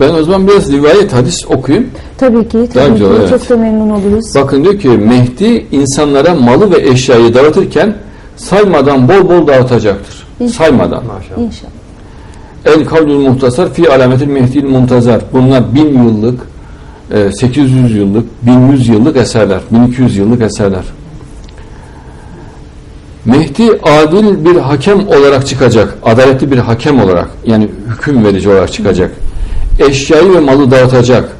Ben o zaman biraz rivayet hadis okuyayım. Tabii ki, Daha tabii güzel, ki. evet. Çok da memnun oluruz. Bakın diyor ki Mehdi insanlara malı ve eşyayı dağıtırken saymadan bol bol dağıtacaktır. İnşallah. Saymadan. Maşallah. İnşallah. El kavlül muhtasar fi alametil mehdil muntazar. Bunlar bin yıllık, e, 800 yıllık, 1100 yıllık eserler, 1200 yıllık eserler. Mehdi adil bir hakem olarak çıkacak, adaletli bir hakem olarak, yani hüküm verici olarak çıkacak. Eşyayı ve malı dağıtacak.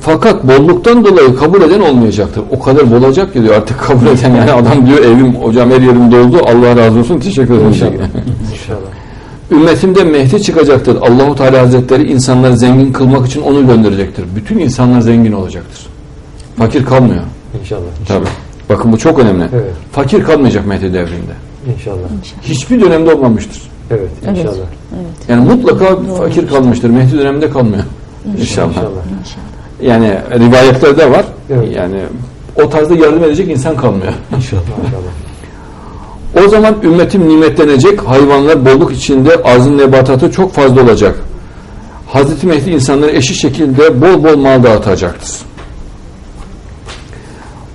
Fakat bolluktan dolayı kabul eden olmayacaktır. O kadar bol olacak ki diyor artık kabul eden yani adam diyor evim hocam her yerim doldu Allah razı olsun teşekkür ederim. İnşallah. İnşallah. Ümmetimde Mehdi çıkacaktır. Allahu Teala Hazretleri insanları zengin kılmak için onu gönderecektir. Bütün insanlar zengin olacaktır. Fakir kalmıyor. İnşallah. Tabi. Bakın bu çok önemli. Evet. Fakir kalmayacak Mehdi devrinde. İnşallah. Hiçbir dönemde olmamıştır. Evet. Evet. İnşallah. Evet. Yani mutlaka fakir kalmıştır. Mehdi döneminde kalmıyor. İnşallah. İnşallah. İnşallah. Yani rivayetlerde var. Evet. Yani o tarzda yardım edecek insan kalmıyor. İnşallah. O zaman ümmetim nimetlenecek, hayvanlar bolluk içinde arzın nebatatı çok fazla olacak. Hazreti Mehdi insanlara eşit şekilde bol bol mal dağıtacaktır.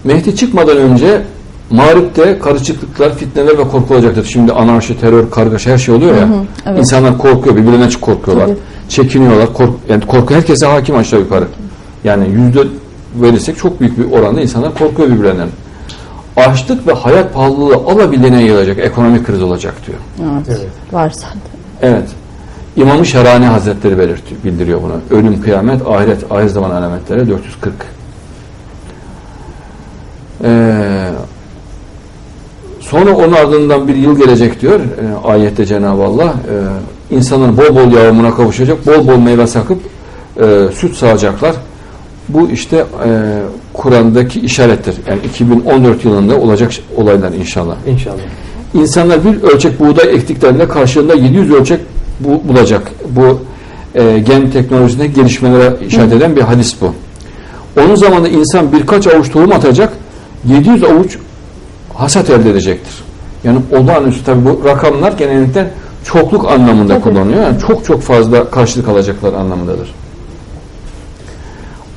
Mehdi çıkmadan önce mağripte karışıklıklar, fitneler ve korku olacaktır. Şimdi anarşi, terör, kargaşa her şey oluyor ya. evet. İnsanlar korkuyor, birbirine çok korkuyorlar. Tabii. Çekiniyorlar. Kork, yani korku herkese hakim aşağı yukarı. Yani yüzde verirsek çok büyük bir oranda insanlar korkuyor birbirlerinden. Açlık ve hayat pahalılığı alabildiğine yayılacak, ekonomik kriz olacak diyor. Evet. Evet. Var sende. Evet. İmam-ı Şerani Hazretleri belirtiyor, bildiriyor bunu. Ölüm, kıyamet, ahiret, ahir zaman alametleri 440. Ee, sonra onun ardından bir yıl gelecek diyor e, ayette Cenab-ı Allah. E, insanların bol bol yağmuruna kavuşacak, bol bol meyve sakıp e, süt sağacaklar. Bu işte e, Kur'an'daki işarettir. Yani 2014 yılında olacak olaylar inşallah. İnşallah. İnsanlar bir ölçek buğday ektiklerinde karşılığında 700 ölçek bu, bulacak. Bu e, gen teknolojisindeki gelişmelere işaret eden bir hadis bu. Onun zamanında insan birkaç avuç tohum atacak, 700 avuç hasat elde edecektir. Yani olağanüstü tabi bu rakamlar genellikle çokluk anlamında Tabii. kullanılıyor. Yani çok çok fazla karşılık alacaklar anlamındadır.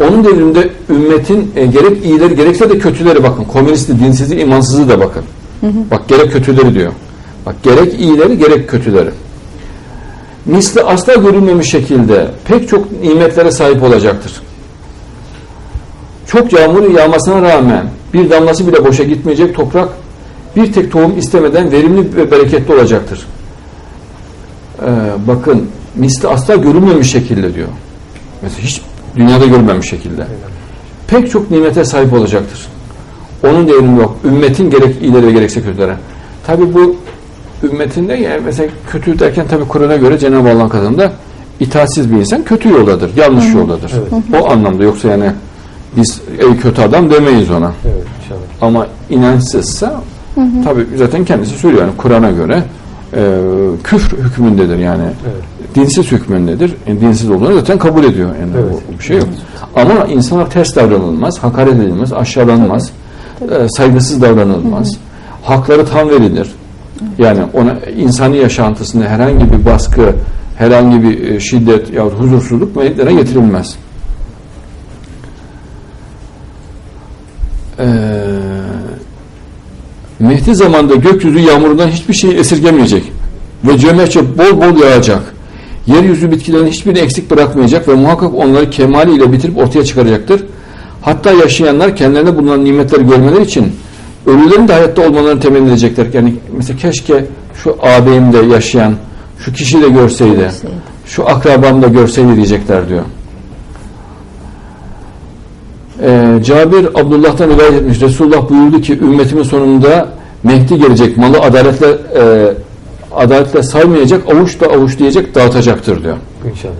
Onun devrinde ümmetin e, gerek iyileri gerekse de kötüleri bakın. Komünisti, dinsizi, imansızı da bakın. Bak gerek kötüleri diyor. Bak gerek iyileri gerek kötüleri. Misli asla görülmemiş şekilde pek çok nimetlere sahip olacaktır. Çok yağmur yağmasına rağmen bir damlası bile boşa gitmeyecek toprak bir tek tohum istemeden verimli ve bereketli olacaktır. Ee, bakın misli asla görülmemiş şekilde diyor. Mesela hiç dünyada görülmemiş şekilde. Pek çok nimete sahip olacaktır. Onun devrimi yok. Ümmetin gerek iyileri ve gerekse kötülere. Tabi bu ümmetinde yani mesela kötü derken tabi Kur'an'a göre Cenab-ı Allah'ın katında itaatsiz bir insan kötü yoldadır, yanlış yoldadır. Evet. O anlamda yoksa yani biz ey kötü adam demeyiz ona. Evet. İnşallah. Ama inançsızsa tabi zaten kendisi söylüyor yani Kur'an'a göre e, küfür hükmündedir yani. Evet. Dinsiz hükmündedir. Yani dinsiz olduğunu zaten kabul ediyor. Yani Evet. bu, bir şey yok. Ama insanlar ters davranılmaz, hakaret edilmez, aşağılanmaz, e, saygısız davranılmaz. Hakları tam verilir. Yani ona insani yaşantısında herhangi bir baskı, herhangi bir e, şiddet ya huzursuzluk meydana getirilmez. Ee, Mehdi zamanında gökyüzü yağmurundan hiçbir şey esirgemeyecek ve cömertçe bol bol yağacak. Yeryüzü bitkilerin hiçbirini eksik bırakmayacak ve muhakkak onları kemaliyle bitirip ortaya çıkaracaktır. Hatta yaşayanlar kendilerine bulunan nimetleri görmeleri için ölülerin de hayatta olmalarını temenni edecekler. Yani mesela keşke şu ağabeyim de yaşayan şu kişi de görseydi, Görseydi. şu akrabam da görseydi diyecekler diyor. Ee, Cabir Abdullah'tan rivayet etmiş. Resulullah buyurdu ki ümmetimin sonunda Mehdi gelecek. Malı adaletle e, adaletle saymayacak, avuç da avuç diyecek, dağıtacaktır diyor. İnşallah.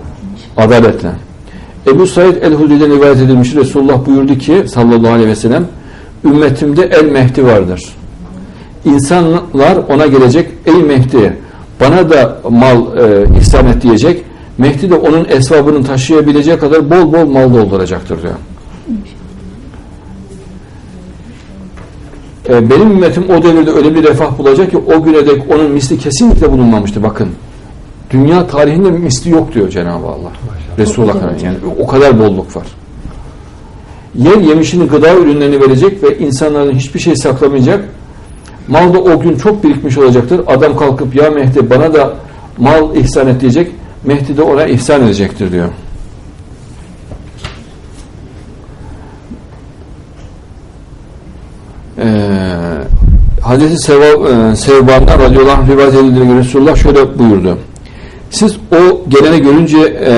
Adaletle. Ebu Said el-Hudri'den rivayet edilmiş. Resulullah buyurdu ki sallallahu aleyhi ve sellem ümmetimde el Mehdi vardır. İnsanlar ona gelecek ey Mehdi bana da mal e, ihsan et diyecek. Mehdi de onun esvabını taşıyabileceği kadar bol bol mal dolduracaktır diyor. E, benim ümmetim o devirde öyle bir refah bulacak ki o güne dek onun misli kesinlikle bulunmamıştı. Bakın Dünya tarihinde misli yok diyor Cenab-ı Allah. Resulullah yani o kadar bolluk var. Yer yemişini gıda ürünlerini verecek ve insanların hiçbir şey saklamayacak. Mal da o gün çok birikmiş olacaktır. Adam kalkıp ya Mehdi bana da mal ihsan et diyecek. Mehdi de ona ihsan edecektir diyor. Ee, Hazreti e, Sevban'dan radıyallahu anh rivayet edildiğine göre Resulullah şöyle buyurdu. Siz o geleni görünce e,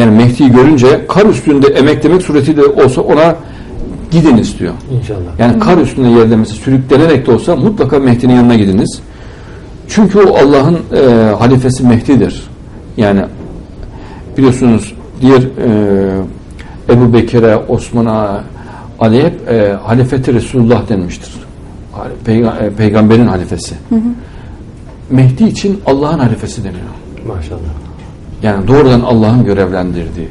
yani Mehdi'yi görünce kar üstünde emeklemek suretiyle olsa ona gidin istiyor. İnşallah. Yani kar üstünde yerde mesela sürüklenerek de olsa mutlaka Mehdi'nin yanına gidiniz. Çünkü o Allah'ın e, halifesi Mehdi'dir. Yani biliyorsunuz diğer e, Ebu Bekir'e, Osman'a, Ali hep e, halifeti Resulullah denmiştir. Peyga- e, peygamberin halifesi. Mehdi için Allah'ın halifesi deniyor. Maşallah. Yani doğrudan Allah'ın görevlendirdiği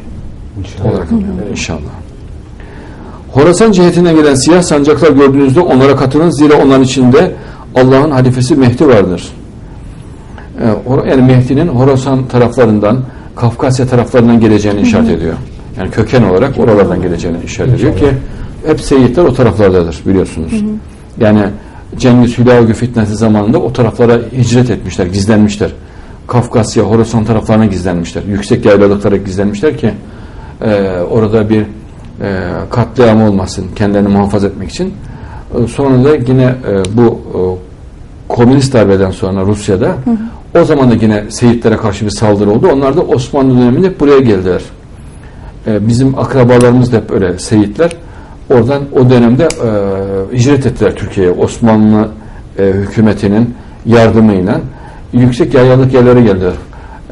İnşallah. olarak anlıyorum inşallah. Horasan cihetinden gelen siyah sancaklar gördüğünüzde onlara katılın zira onların içinde Allah'ın halifesi Mehdi vardır. Hor- yani Mehdi'nin Horasan taraflarından, Kafkasya taraflarından geleceğini işaret ediyor. Yani köken olarak oralardan geleceğini işaret ediyor ki hep seyitler o taraflardadır biliyorsunuz. Yani Cengiz Hülagü fitnesi zamanında o taraflara hicret etmişler, gizlenmişler. Kafkasya, Horasan taraflarına gizlenmişler. Yüksek yaylalıklara gizlenmişler ki e, orada bir e, katliam olmasın, kendilerini muhafaza etmek için. E, sonra da yine e, bu e, komünist darbeden sonra Rusya'da o zaman da yine Seyitlere karşı bir saldırı oldu. Onlar da Osmanlı döneminde buraya geldiler. E, bizim akrabalarımız da hep öyle Seyitler. Oradan o dönemde e, hicret ettiler Türkiye'ye. Osmanlı e, hükümetinin yardımıyla yüksek yayalık yerlere geldiler.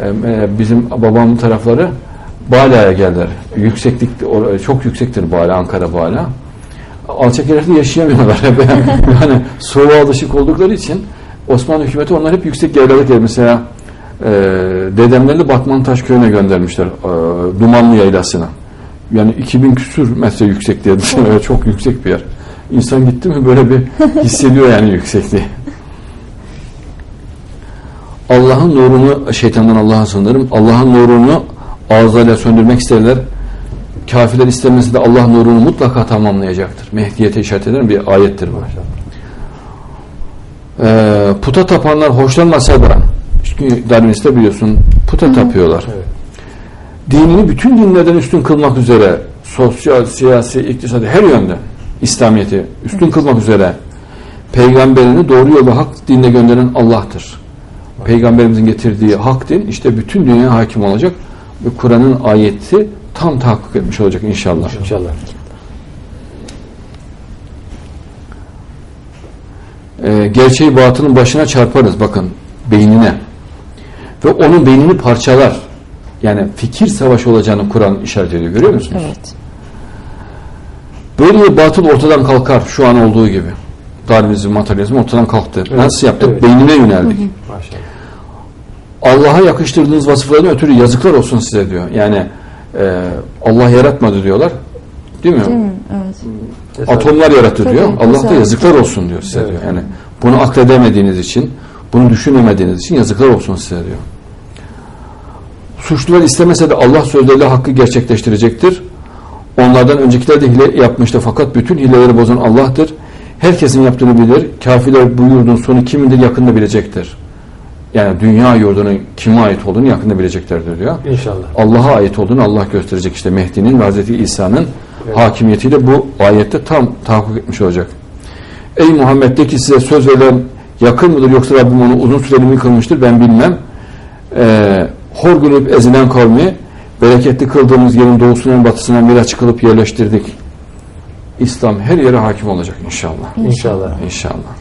E, e, bizim babamın tarafları Bala'ya geldiler. Yükseklik çok yüksektir Bala, Ankara Bala. Alçak yerlerde yaşayamıyorlar. yani soğuğa alışık oldukları için Osmanlı hükümeti onlar hep yüksek yerlerde geldi. Mesela e, dedemlerini Batmantaş köyüne göndermişler. E, Dumanlı yaylasına. Yani 2000 küsür metre yüksekliğe evet. çok yüksek bir yer. İnsan gitti mi böyle bir hissediyor yani yüksekliği. Allah'ın nurunu şeytandan Allah'a sığınırım. Allah'ın nurunu ağızlarıyla söndürmek isterler. Kafirler istemesi de Allah nurunu mutlaka tamamlayacaktır. Mehdiyete işaret eden bir ayettir bu. Ee, puta tapanlar hoşlanmasa da çünkü Darwinist'te biliyorsun puta tapıyorlar. Evet. Dinini bütün dinlerden üstün kılmak üzere sosyal, siyasi, iktisadi her yönde İslamiyet'i üstün kılmak üzere peygamberini doğru yola hak dinle gönderen Allah'tır. Peygamberimizin getirdiği hak din işte bütün dünyaya hakim olacak ve Kur'an'ın ayeti tam tahakkuk etmiş olacak inşallah. İnşallah. Ee, gerçeği batılın başına çarparız bakın beynine ve onun beynini parçalar. Yani fikir savaşı olacağını Kur'an işaret ediyor. Görüyor musunuz? Evet. Böyle bir batıl ortadan kalkar şu an olduğu gibi. Darwinizm, materyalizm ortadan kalktı. Evet, Nasıl yaptık? evet. Beynine yöneldik. Maşallah. Allah'a yakıştırdığınız vasıflardan ötürü yazıklar olsun size diyor. Yani e, Allah yaratmadı diyorlar. Değil mi? Değil mi? Evet. Atomlar yarattı Tabii, diyor. Allah da yazıklar olsun diyor size Evet. diyor. Yani bunu akledemediğiniz için, bunu düşünemediğiniz için yazıklar olsun size diyor. Suçlular istemese de Allah sözleriyle hakkı gerçekleştirecektir. Onlardan öncekiler de hile yapmıştı fakat bütün hileleri bozan Allah'tır. Herkesin yaptığını bilir. Kafirler bu yurdun sonu kimindir yakında bilecektir. Yani dünya yurdunun kime ait olduğunu yakında bileceklerdir diyor. İnşallah. Allah'a ait olduğunu Allah gösterecek işte Mehdi'nin ve Hazreti İsa'nın Evet. hakimiyetiyle bu ayette tam tahakkuk etmiş olacak. Ey Muhammed de ki size söz verilen yakın mıdır yoksa Rabbim onu uzun süreli mi kılmıştır ben bilmem. Ee, hor görüp ezilen kavmi bereketli kıldığımız yerin doğusundan batısından miraç çıkılıp yerleştirdik. İslam her yere hakim olacak inşallah. İnşallah. İnşallah.